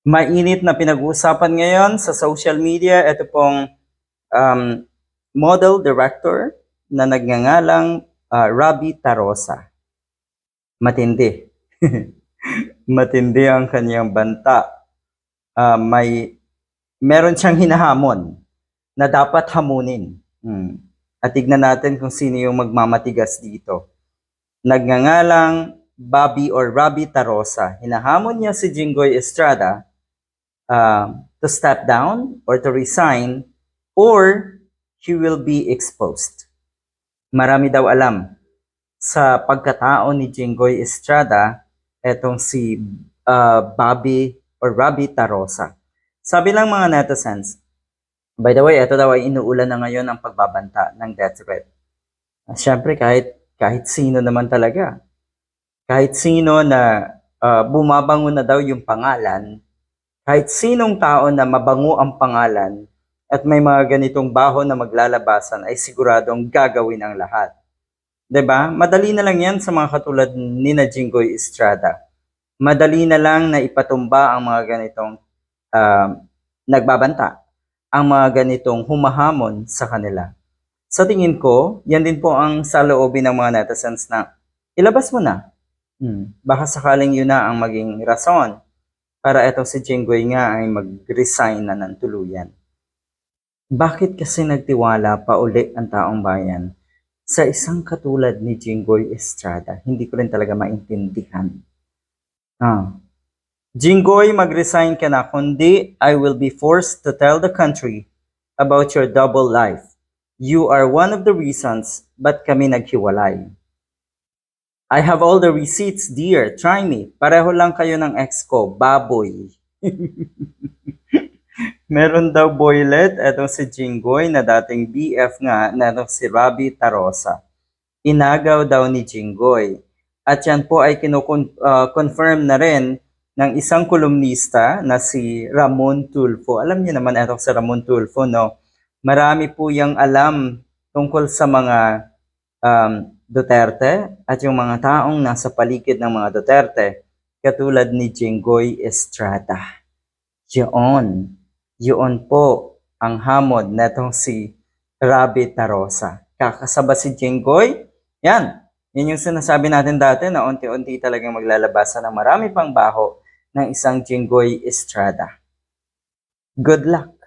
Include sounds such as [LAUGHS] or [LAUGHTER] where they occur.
mainit na pinag-uusapan ngayon sa social media. Ito pong um, model director na nagngangalang uh, Robbie Tarosa. Matindi. [LAUGHS] Matindi ang kanyang banta. Ah, may meron siyang hinahamon na dapat hamunin. Hmm. At tignan natin kung sino yung magmamatigas dito. Nagngangalang Bobby or Robbie Tarosa. Hinahamon niya si Jinggoy Estrada uh, to step down or to resign or he will be exposed. Marami daw alam sa pagkatao ni Jinggoy Estrada etong si uh, Bobby or Robbie Tarosa. Sabi lang mga netizens, by the way, ito daw ay inuulan na ngayon ang pagbabanta ng death threat. Siyempre, kahit, kahit sino naman talaga. Kahit sino na uh, bumabango na daw yung pangalan, kahit sinong tao na mabango ang pangalan at may mga ganitong baho na maglalabasan ay siguradong gagawin ang lahat. 'Di ba? Madali na lang 'yan sa mga katulad ni na Jinggoy Estrada. Madali na lang na ipatumba ang mga ganitong uh, nagbabanta, ang mga ganitong humahamon sa kanila. Sa tingin ko, yan din po ang saloobin ng mga netizens na ilabas mo na. Hmm. Baka sakaling yun na ang maging rason para etong si Jinggoy nga ay mag-resign na ng tuluyan. Bakit kasi nagtiwala pa uli ang taong bayan sa isang katulad ni Jinggoy Estrada? Hindi ko rin talaga maintindihan. Ah. Jinggoy, mag-resign ka na, kundi I will be forced to tell the country about your double life. You are one of the reasons ba't kami naghiwalay. I have all the receipts, dear. Try me. Pareho lang kayo ng ex ko, baboy. [LAUGHS] Meron daw boylet, etong si Jinggoy na dating BF nga na etong si Robbie Tarosa. Inagaw daw ni Jinggoy. At yan po ay kinukon-confirm na rin ng isang kolumnista na si Ramon Tulfo. Alam niyo naman etong si Ramon Tulfo, no? Marami po yung alam tungkol sa mga um, Duterte at yung mga taong nasa paligid ng mga Duterte katulad ni Jinggoy Estrada. Yun, yun po ang hamon netong si Rabi Tarosa. Kakasaba si Jinggoy, yan, yan yung sinasabi natin dati na unti-unti talagang maglalabasan ng marami pang baho ng isang Jinggoy Estrada. Good luck!